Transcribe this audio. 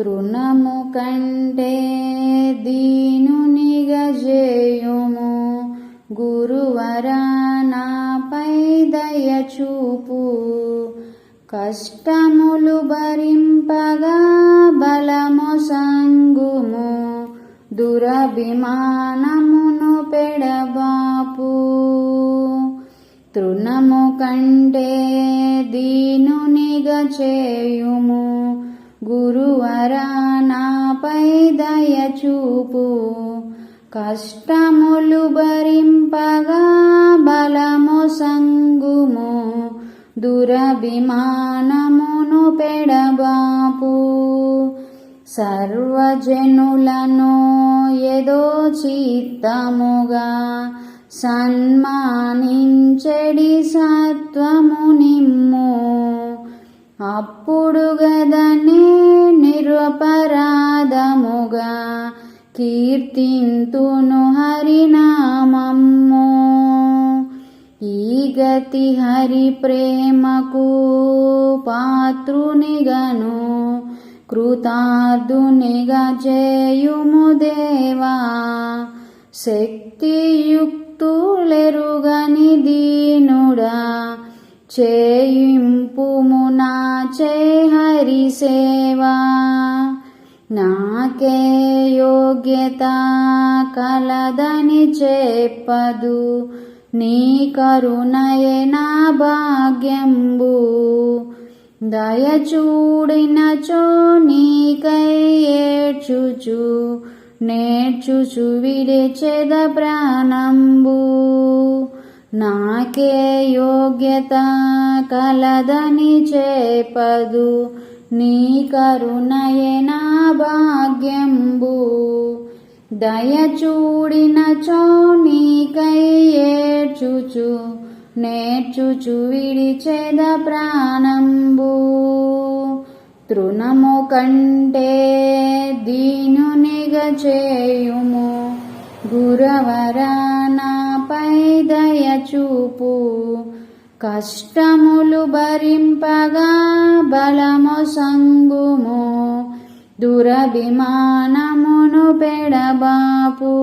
తృణము కంటే దీనుని చేయుము గురువరా దయచూపు చూపు. కష్టములు భరింపగా బలము సంగుము. దురభిమానమును పెడబాపు. తృణము కంటే దీనునిగా చేయుము గురువరా నాపై దయ చూపు కష్టములు భరింపగా బలము సంగుము. దురభిమానమును పెడబాపు. సర్వజనులను ఏదో చిత్తముగా సన్మానించెడి సత్వము నిమ్ము అప్పుడు గదనే నిరపరాధముగా కీర్తింతును హరినామమ్ము. ఈ గతి హరి ప్రేమకు పాత్రునిగను కృతార్థునిగా చేయుము దేవా. శక్తియుక్తులెరుగని దీనుడా చేయుము నా చే హరి సేవా నాకే యోగ్యత కలదని చెప్పదు. నీ కరుణయే నా భాగ్యంబు. దయచూడినచో నీకై ఏడ్చుచు నేర్చుచు విడిచెద ప్రాణంబు. నాకే యోగ్యత కలదని చేపదు. నీ కరుణయే నా భాగ్యంబు. దయచూడినచో నీకై ఏడ్చుచు నేర్చుచు విడిచేద ప్రాణంబు. తృణము కంటే దీనునిగ చేయుము. గురవరానా చూపు. కష్టములు భరింపగా బలము సంగుము. దురభిమానమును పెడబాపు.